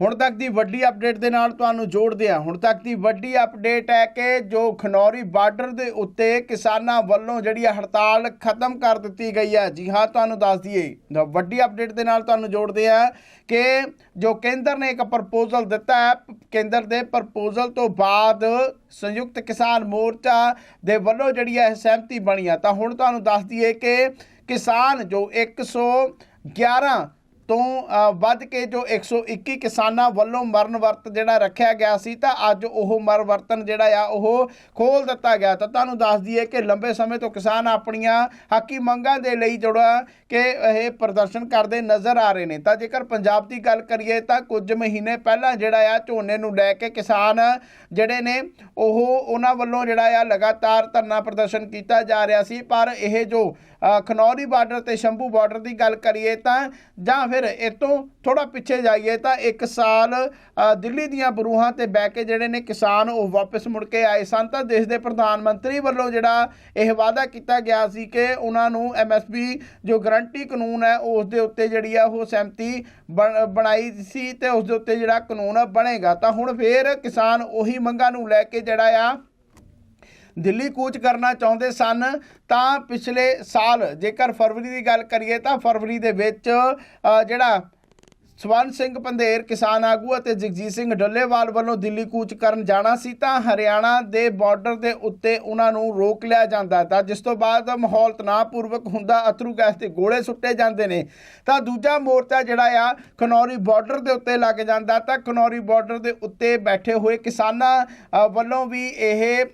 ਹੁਣ ਤੱਕ ਦੀ ਵੱਡੀ ਅਪਡੇਟ ਦੇ ਨਾਲ ਤੁਹਾਨੂੰ ਜੋੜਦੇ ਹਾਂ। ਹੁਣ ਤੱਕ ਦੀ ਵੱਡੀ ਅਪਡੇਟ ਹੈ ਕਿ ਜੋ ਖਨੌਰੀ ਬਾਰਡਰ ਦੇ ਉੱਤੇ ਕਿਸਾਨਾਂ ਵੱਲੋਂ ਜਿਹੜੀ ਹੈ ਹੜਤਾਲ ਖਤਮ ਕਰ ਦਿੱਤੀ ਗਈ ਹੈ। ਜੀ ਹਾਂ, ਤੁਹਾਨੂੰ ਦੱਸ ਦਈਏ। ਵੱਡੀ ਅਪਡੇਟ ਦੇ ਨਾਲ ਤੁਹਾਨੂੰ ਜੋੜਦੇ ਹਾਂ ਕਿ ਜੋ ਕੇਂਦਰ ਨੇ ਇੱਕ ਪ੍ਰਪੋਜ਼ਲ ਦਿੱਤਾ ਹੈ, ਕੇਂਦਰ ਦੇ ਪ੍ਰਪੋਜ਼ਲ ਤੋਂ ਬਾਅਦ ਸੰਯੁਕਤ ਕਿਸਾਨ ਮੋਰਚਾ ਦੇ ਵੱਲੋਂ ਜਿਹੜੀ ਹੈ ਸਹਿਮਤੀ ਬਣੀ ਹੈ ਤਾਂ ਹੁਣ ਤੁਹਾਨੂੰ ਦੱਸ ਦਈਏ ਕਿ ਕਿਸਾਨ ਜੋ 111 ਤੋਂ ਵੱਧ ਕੇ ਜੋ 121 ਕਿਸਾਨਾਂ ਵੱਲੋਂ ਮਰਨ ਵਰਤ ਜਿਹੜਾ ਰੱਖਿਆ ਗਿਆ ਸੀ, ਤਾਂ ਅੱਜ ਉਹ ਮਰ ਵਰਤਨ ਜਿਹੜਾ ਆ, ਉਹ ਖੋਲ ਦਿੱਤਾ ਗਿਆ। ਤਾਂ ਤੁਹਾਨੂੰ ਦੱਸ ਦਈਏ ਕਿ ਲੰਬੇ ਸਮੇਂ ਤੋਂ ਕਿਸਾਨ ਆਪਣੀਆਂ ਹੱਕੀ ਮੰਗਾਂ ਦੇ ਲਈ ਜਿਹੜਾ ਕਿ ਇਹ ਪ੍ਰਦਰਸ਼ਨ ਕਰਦੇ ਨਜ਼ਰ ਆ ਰਹੇ ਨੇ। ਤਾਂ ਜੇਕਰ ਪੰਜਾਬ ਦੀ ਗੱਲ ਕਰੀਏ, ਤਾਂ ਕੁਝ ਮਹੀਨੇ ਪਹਿਲਾਂ ਜਿਹੜਾ ਆ, ਝੋਨੇ ਨੂੰ ਲੈ ਕੇ ਕਿਸਾਨ ਜਿਹੜੇ ਨੇ, ਉਹ ਉਹਨਾਂ ਵੱਲੋਂ ਜਿਹੜਾ ਆ ਲਗਾਤਾਰ ਧਰਨਾ ਪ੍ਰਦਰਸ਼ਨ ਕੀਤਾ ਜਾ ਰਿਹਾ ਸੀ। ਪਰ ਇਹ ਜੋ ਖਨੌਰੀ ਬਾਰਡਰ ਤੇ ਸ਼ੰਭੂ ਬਾਰਡਰ ਦੀ ਗੱਲ ਕਰੀਏ ਤਾਂ, ਜਾਂ ਫਿਰ ਇਹ ਤੋਂ ਥੋੜਾ ਪਿੱਛੇ ਜਾਈਏ ਤਾਂ ਇੱਕ ਸਾਲ ਦਿੱਲੀ ਦੀਆਂ ਬਰੂਹਾਂ ਤੇ ਬਹਿ ਕੇ ਜਿਹੜੇ ਨੇ ਕਿਸਾਨ ਉਹ ਵਾਪਸ ਮੁੜ ਕੇ ਆਏ ਸਨ। ਤਾਂ ਦੇਸ਼ ਦੇ ਪ੍ਰਧਾਨ ਮੰਤਰੀ ਵੱਲੋਂ ਜਿਹੜਾ ਇਹ ਵਾਅਦਾ ਕੀਤਾ ਗਿਆ ਸੀ ਕਿ ਉਹਨਾਂ ਨੂੰ ਐਮਐਸਪੀ ਜੋ ਗਰੰਟੀ ਕਾਨੂੰਨ ਹੈ, ਉਸ ਦੇ ਉੱਤੇ ਜਿਹੜੀ ਆ ਉਹ ਸਹਿਮਤੀ ਬਣ- ਬਣਾਈ ਸੀ ਤੇ ਉਸ ਦੇ ਉੱਤੇ ਜਿਹੜਾ ਕਾਨੂੰਨ ਬਣੇਗਾ। ਤਾਂ ਹੁਣ ਫੇਰ ਕਿਸਾਨ ਉਹੀ ਮੰਗਾਂ ਨੂੰ ਲੈ ਕੇ ਜਿਹੜਾ ਆ ਦਿੱਲੀ ਕੂਚ ਕਰਨਾ ਚਾਹੁੰਦੇ ਸਨ, ਤਾਂ ਪਿਛਲੇ ਸਾਲ ਜੇਕਰ ਫਰਵਰੀ ਦੀ ਗੱਲ ਕਰੀਏ ਤਾਂ ਫਰਵਰੀ ਦੇ ਵਿੱਚ ਜਿਹੜਾ ਸਵਰਨ ਸਿੰਘ ਪੰਧੇਰ, ਕਿਸਾਨ ਆਗੂ ਅਤੇ ਜਗਜੀਤ ਸਿੰਘ ਡੱਲੇਵਾਲ ਵੱਲੋਂ ਦਿੱਲੀ ਕੂਚ ਕਰਨ ਜਾਣਾ ਸੀ ਤਾਂ ਹਰਿਆਣਾ ਦੇ ਬਾਰਡਰ ਦੇ ਉੱਤੇ ਉਹਨਾਂ ਨੂੰ ਰੋਕ ਲਿਆ ਜਾਂਦਾ ਤਾਂ ਜਿਸ ਤੋਂ ਬਾਅਦ ਮਾਹੌਲ ਤਣਾਅਪੂਰਵਕ ਹੁੰਦਾ, ਅਥਰੂ ਗੈਸ ਤੇ ਗੋਲੇ ਸੁੱਟੇ ਜਾਂਦੇ ਨੇ। ਤਾਂ ਦੂਜਾ ਮੋਰਚਾ ਜਿਹੜਾ ਆ, ਖਨੌਰੀ ਬਾਰਡਰ ਦੇ ਉੱਤੇ ਲੱਗ ਜਾਂਦਾ ਤਾਂ ਖਨੌਰੀ ਬਾਰਡਰ ਦੇ ਉੱਤੇ ਬੈਠੇ ਹੋਏ ਕਿਸਾਨਾਂ ਵੱਲੋਂ ਵੀ ਇਹ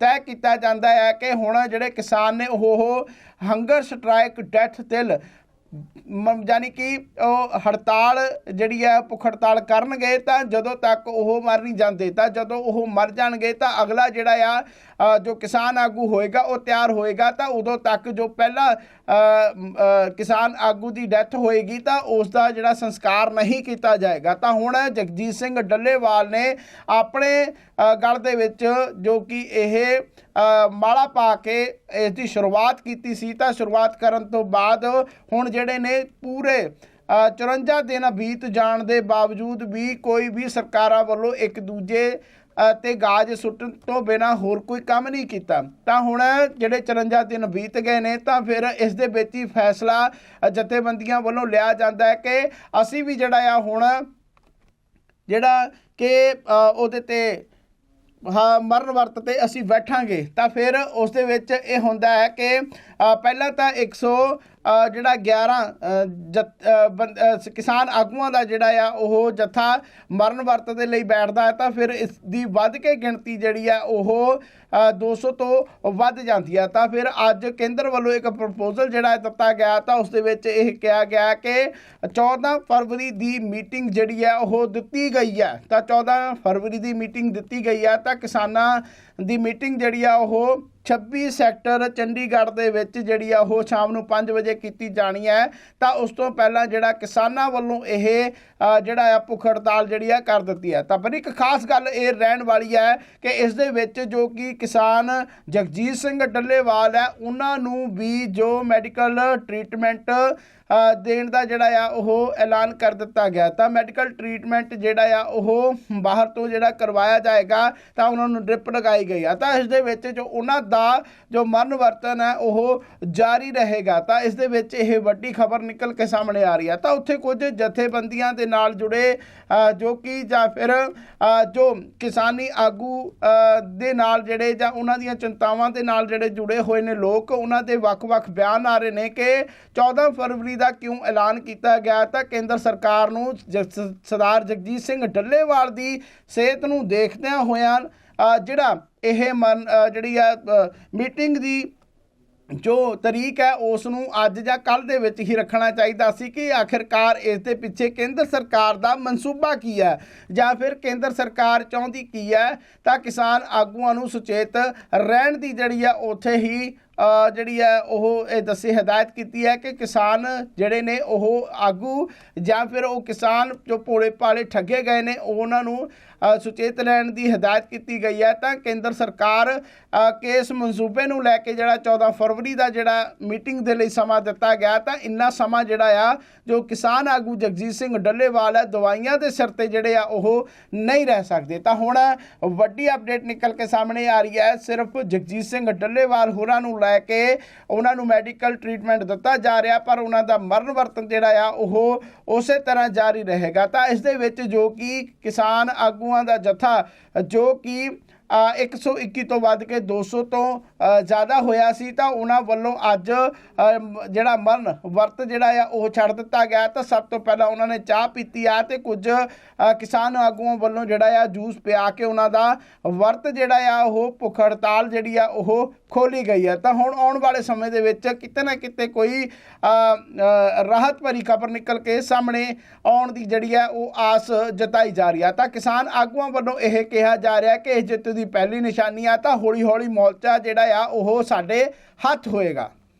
ਤੈਅ ਕੀਤਾ ਜਾਂਦਾ ਹੈ ਕਿ ਹੁਣ ਜਿਹੜੇ ਕਿਸਾਨ ਨੇ ਉਹ ਹੰਗਰ ਸਟ੍ਰਾਈਕ ਡੈਥ ਤਿਲ ਯਾਨੀ ਕਿ ਉਹ ਹੜਤਾਲ ਜਿਹੜੀ ਹੈ, ਭੁੱਖ ਹੜਤਾਲ ਕਰਨਗੇ ਤਾਂ ਜਦੋਂ ਤੱਕ ਉਹ ਮਰ ਨਹੀਂ ਜਾਂਦੇ, ਤਾਂ ਜਦੋਂ ਉਹ ਮਰ ਜਾਣਗੇ ਤਾਂ ਅਗਲਾ ਜਿਹੜਾ ਆ ਜੋ ਕਿਸਾਨ ਆਗੂ ਹੋਏਗਾ, ਉਹ ਤਿਆਰ ਹੋਏਗਾ ਤਾਂ ਉਦੋਂ ਤੱਕ ਜੋ ਪਹਿਲਾ ਕਿਸਾਨ ਆਗੂ ਦੀ ਡੈਥ ਹੋਏਗੀ ਤਾਂ ਉਸ ਦਾ ਜਿਹੜਾ ਸੰਸਕਾਰ ਨਹੀਂ ਕੀਤਾ ਜਾਏਗਾ। ਤਾਂ ਹੁਣ ਜਗਜੀਤ ਸਿੰਘ ਡੱਲੇਵਾਲ ਨੇ ਆਪਣੇ ਅ, ਗਲ ਦੇ ਵਿੱਚ ਜੋ ਕਿ ਇਹ ਮਾਲਾ ਪਾ ਕੇ ਇਸ ਦੀ ਸ਼ੁਰੂਆਤ ਕੀਤੀ ਸੀ ਤਾਂ ਸ਼ੁਰੂਆਤ ਕਰਨ ਤੋਂ ਬਾਅਦ ਹੁਣ ਜਿਹੜੇ ਨੇ ਪੂਰੇ ਅ, 54 ਦਿਨ ਬੀਤ ਜਾਣ ਦੇ ਬਾਵਜੂਦ ਵੀ ਕੋਈ ਵੀ ਸਰਕਾਰਾਂ ਵੱਲੋਂ ਇੱਕ ਦੂਜੇ ਤੇ ਗਾਜ ਸੁੱਟਣ ਤੋਂ ਬਿਨਾ ਹੋਰ ਕੋਈ ਕੰਮ ਨਹੀਂ ਕੀਤਾ। ਤਾਂ ਹੁਣ ਜਿਹੜੇ 54 ਦਿਨ ਬੀਤ ਗਏ ਨੇ ਤਾਂ ਫਿਰ ਇਸ ਦੇ ਵਿੱਚ ਹੀ ਫੈਸਲਾ ਜਥੇਬੰਦੀਆਂ ਵੱਲੋਂ ਲਿਆ ਜਾਂਦਾ ਹੈ ਕਿ ਅਸੀਂ ਵੀ ਜਿਹੜਾ ਆ ਹੁਣ ਜਿਹੜਾ ਕਿ ਉਹਦੇ ਤੇ ਹਾਂ ਮਰਨ ਵਰਤ ਤੇ ਅਸੀਂ ਬੈਠਾਂਗੇ। ਤਾਂ ਫਿਰ ਉਸ ਦੇ ਵਿੱਚ ਇਹ ਹੁੰਦਾ ਹੈ ਕਿ ਪਹਿਲਾਂ ਤਾਂ 100 ਅ, ਜਿਹੜਾ 11 ਅ, ਕਿਸਾਨ ਆਗੂਆਂ ਦਾ ਜਿਹੜਾ ਆ ਉਹ ਜਥਾ ਮਰਨ ਵਰਤ ਦੇ ਲਈ ਬੈਠਦਾ ਹੈ ਤਾਂ ਫਿਰ ਇਸ ਦੀ ਵੱਧ ਕੇ ਗਿਣਤੀ ਜਿਹੜੀ ਆ ਉਹ ਅ, 200 ਤੋਂ ਵੱਧ ਜਾਂਦੀ ਆ। ਤਾਂ ਫਿਰ ਅੱਜ ਕੇਂਦਰ ਵੱਲੋਂ ਇੱਕ ਪ੍ਰਪੋਜ਼ਲ ਜਿਹੜਾ ਦਿੱਤਾ ਗਿਆ ਤਾਂ ਉਸ ਦੇ ਵਿੱਚ ਇਹ ਕਿਹਾ ਗਿਆ ਕਿ 14 ਫਰਵਰੀ ਦੀ ਮੀਟਿੰਗ ਜਿਹੜੀ ਹੈ ਉਹ ਦਿੱਤੀ ਗਈ ਹੈ ਤਾਂ 14 ਫਰਵਰੀ ਦੀ ਮੀਟਿੰਗ ਦਿੱਤੀ ਗਈ ਹੈ ਤਾਂ ਕਿਸਾਨਾਂ ਦੀ ਮੀਟਿੰਗ ਜਿਹੜੀ ਆ ਉਹ 26 ਸੈਕਟਰ ਚੰਡੀਗੜ੍ਹ ਦੇ ਵਿੱਚ ਜਿਹੜੀ ਆ ਉਹ ਸ਼ਾਮ ਨੂੰ 5 ਵਜੇ ਕੀਤੀ ਜਾਣੀ ਹੈ। ਤਾਂ ਉਸ ਤੋਂ ਪਹਿਲਾਂ ਜਿਹੜਾ ਕਿਸਾਨਾਂ ਵੱਲੋਂ ਇਹ ਜਿਹੜਾ ਆ ਭੁੱਖ ਹੜਤਾਲ ਜਿਹੜੀ ਆ ਕਰ ਦਿੱਤੀ ਹੈ। ਤਾਂ ਪਰ ਇੱਕ ਖਾਸ ਗੱਲ ਇਹ ਰਹਿਣ ਵਾਲੀ ਹੈ ਕਿ ਇਸ ਦੇ ਵਿੱਚ ਜੋ ਕਿ ਕਿਸਾਨ ਜਗਜੀਤ ਸਿੰਘ ਡੱਲੇਵਾਲ ਹੈ, ਉਹਨਾਂ ਨੂੰ ਵੀ ਜੋ ਮੈਡੀਕਲ ਟ੍ਰੀਟਮੈਂਟ ਦੇਣ ਦਾ ਜਿਹੜਾ ਆ, ਉਹ ਐਲਾਨ ਕਰ ਦਿੱਤਾ ਗਿਆ। ਤਾਂ ਮੈਡੀਕਲ ਟ੍ਰੀਟਮੈਂਟ ਜਿਹੜਾ ਆ, ਉਹ ਬਾਹਰ ਤੋਂ ਜਿਹੜਾ ਕਰਵਾਇਆ ਜਾਏਗਾ, ਤਾਂ ਉਹਨਾਂ ਨੂੰ ਡ੍ਰਿਪ ਲਗਾਈ ਗਈ ਆ। ਤਾਂ ਇਸ ਦੇ ਵਿੱਚ ਜੋ ਉਹਨਾਂ ਦਾ ਜੋ ਮਰਨ ਵਰਤਨ ਹੈ ਉਹ ਜਾਰੀ ਰਹੇਗਾ। ਤਾਂ ਇਸ ਦੇ ਵਿੱਚ ਇਹ ਵੱਡੀ ਖਬਰ ਨਿਕਲ ਕੇ ਸਾਹਮਣੇ ਆ ਰਹੀ ਆ। ਤਾਂ ਉੱਥੇ ਕੁਝ ਜਥੇਬੰਦੀਆਂ ਦੇ ਨਾਲ ਜੁੜੇ ਜੋ ਕਿ ਜਾਂ ਫਿਰ ਜੋ ਕਿਸਾਨੀ ਆਗੂ ਦੇ ਨਾਲ ਜਿਹੜੇ ਜਾਂ ਉਹਨਾਂ ਦੀਆਂ ਚਿੰਤਾਵਾਂ ਦੇ ਨਾਲ ਜਿਹੜੇ ਜੁੜੇ ਹੋਏ ਨੇ ਲੋਕ, ਉਹਨਾਂ ਦੇ ਵੱਖ-ਵੱਖ ਬਿਆਨ ਆ ਰਹੇ ਨੇ ਕਿ 14 ਫਰਵਰੀ ਦਾ ਕਿਉਂ ਐਲਾਨ ਕੀਤਾ ਗਿਆ ਤਾਂ ਕੇਂਦਰ ਸਰਕਾਰ ਨੂੰ ਸਰਦਾਰ ਜਗਜੀਤ ਸਿੰਘ ਡੱਲੇਵਾਲ ਦੀ ਸਿਹਤ ਨੂੰ ਦੇਖਦਿਆਂ ਹੋਇਆਂ ਜਿਹੜਾ ਇਹ ਮਨ ਜਿਹੜੀ ਆ ਮੀਟਿੰਗ ਦੀ ਜੋ ਤਰੀਕ ਹੈ, ਉਸ ਨੂੰ ਅੱਜ ਜਾਂ ਕੱਲ ਦੇ ਵਿੱਚ ਹੀ ਰੱਖਣਾ ਚਾਹੀਦਾ ਸੀ ਕਿ ਆਖਿਰਕਾਰ ਇਸ ਦੇ ਪਿੱਛੇ ਕੇਂਦਰ ਸਰਕਾਰ ਦਾ ਮਨਸੂਬਾ ਕੀ ਹੈ? ਜਾਂ ਫਿਰ ਕੇਂਦਰ ਸਰਕਾਰ ਚਾਹੁੰਦੀ ਕੀ ਹੈ? ਤਾਂ ਕਿਸਾਨ ਆਗੂਆਂ ਨੂੰ ਸੁਚੇਤ ਰਹਿਣ ਦੀ ਜਿਹੜੀ ਆ, ਉੱਥੇ ਹੀ ਜਿਹੜੀ ਹੈ, ਉਹ ਇਹ ਦੱਸੀ, ਹਦਾਇਤ ਕੀਤੀ ਹੈ ਕਿ ਕਿਸਾਨ ਜਿਹੜੇ ਨੇ, ਉਹ ਆਗੂ ਜਾਂ ਫਿਰ ਉਹ ਕਿਸਾਨ ਜੋ ਭੋਲੇ ਭਾਲੇ ਠੱਗੇ ਗਏ ਨੇ, ਉਹਨਾਂ ਨੂੰ ਸੁਚੇਤ ਰਹਿਣ ਦੀ ਹਦਾਇਤ ਕੀਤੀ ਗਈ ਹੈ ਤਾਂ ਕੇਂਦਰ ਸਰਕਾਰ ਅ, ਕੇਸ ਮਨਸੂਬੇ ਨੂੰ ਲੈ ਕੇ ਜਿਹੜਾ 14 ਫਰਵਰੀ ਦਾ ਜਿਹੜਾ ਮੀਟਿੰਗ ਦੇ ਲਈ ਸਮਾਂ ਦਿੱਤਾ ਗਿਆ ਤਾਂ ਇੰਨਾ ਸਮਾਂ ਜਿਹੜਾ ਆ ਜੋ ਕਿਸਾਨ ਆਗੂ ਜਗਜੀਤ ਸਿੰਘ ਡੱਲੇਵਾਲ ਹੈ ਦਵਾਈਆਂ ਦੇ ਸਿਰ ਤੇ ਜਿਹੜੇ ਆ ਉਹ ਨਹੀਂ ਰਹਿ ਸਕਦੇ। ਤਾਂ ਹੁਣ ਵੱਡੀ ਅਪਡੇਟ ਨਿਕਲ ਕੇ ਸਾਹਮਣੇ ਆ ਰਹੀ ਹੈ ਸਿਰਫ ਜਗਜੀਤ ਸਿੰਘ ਡੱਲੇਵਾਲ ਹੋਰਾਂ ਨੂੰ ਲੈ ਕੇ ਉਹਨਾਂ ਨੂੰ ਮੈਡੀਕਲ ਟ੍ਰੀਟਮੈਂਟ ਦਿੱਤਾ ਜਾ ਰਿਹਾ ਪਰ ਉਹਨਾਂ ਦਾ ਮਰਨ ਵਰਤਨ ਜਿਹੜਾ ਆ ਉਹ ਉਸੇ ਤਰ੍ਹਾਂ ਜਾਰੀ ਰਹੇਗਾ। ਤਾਂ ਇਸ ਦੇ ਵਿੱਚ ਜੋ ਕਿ ਕਿਸਾਨ ਆਗੂ ਆਗੂਆਂ ਦਾ ਜਥਾ ਜੋ ਕਿ 121 ਤੋਂ ਵੱਧ ਕੇ 200 ਤੋਂ ਜ਼ਿਆਦਾ ਹੋਇਆ ਸੀ, ਤਾਂ ਉਹਨਾਂ ਵੱਲੋਂ ਅੱਜ ਜਿਹੜਾ ਮਰਨ ਵਰਤ ਜਿਹੜਾ ਆ, ਉਹ ਛੱਡ ਦਿੱਤਾ ਗਿਆ। ਤਾਂ ਸਭ ਤੋਂ ਪਹਿਲਾਂ ਉਹਨਾਂ ਨੇ ਚਾਹ ਪੀਤੀ ਆ ਤੇ ਕੁਝ ਕਿਸਾਨ ਆਗੂਆਂ ਵੱਲੋਂ ਜਿਹੜਾ ਆ, ਜੂਸ ਪਿਆ ਕੇ ਉਹਨਾਂ ਦਾ ਵਰਤ ਜਿਹੜਾ ਆ, ਉਹ ਭੁੱਖ ਹੜਤਾਲ ਜਿਹੜੀ ਆ, ਉਹ ਖੋਲੀ ਗਈ ਆ। ਤਾਂ ਹੁਣ ਆਉਣ ਵਾਲੇ ਸਮੇਂ ਦੇ ਵਿੱਚ ਕਿਤੇ ਨਾ ਕਿਤੇ ਕੋਈ ਰਾਹਤ ਭਰੀ ਖਬਰ ਨਿਕਲ ਕੇ ਸਾਹਮਣੇ ਆਉਣ ਦੀ ਜਿਹੜੀ ਆ, ਉਹ ਆਸ ਜਤਾਈ ਜਾ ਰਹੀ ਹੈ ਤਾਂ ਕਿਸਾਨ ਆਗੂਆਂ ਵੱਲੋਂ ਇਹ ਕਿਹਾ ਜਾ ਰਿਹਾ ਕਿ ਇਹ ਜਿੱਤ ਦੀ ਪਹਿਲੀ ਨਿਸ਼ਾਨੀ ਆ ਤਾਂ ਹੌਲੀ ਹੌਲੀ ਮੋਰਚਾ ਜਿਹੜਾ ਆ ਉਹ ਸਾਡੇ ਹੱਥ ਹੋਏਗਾ।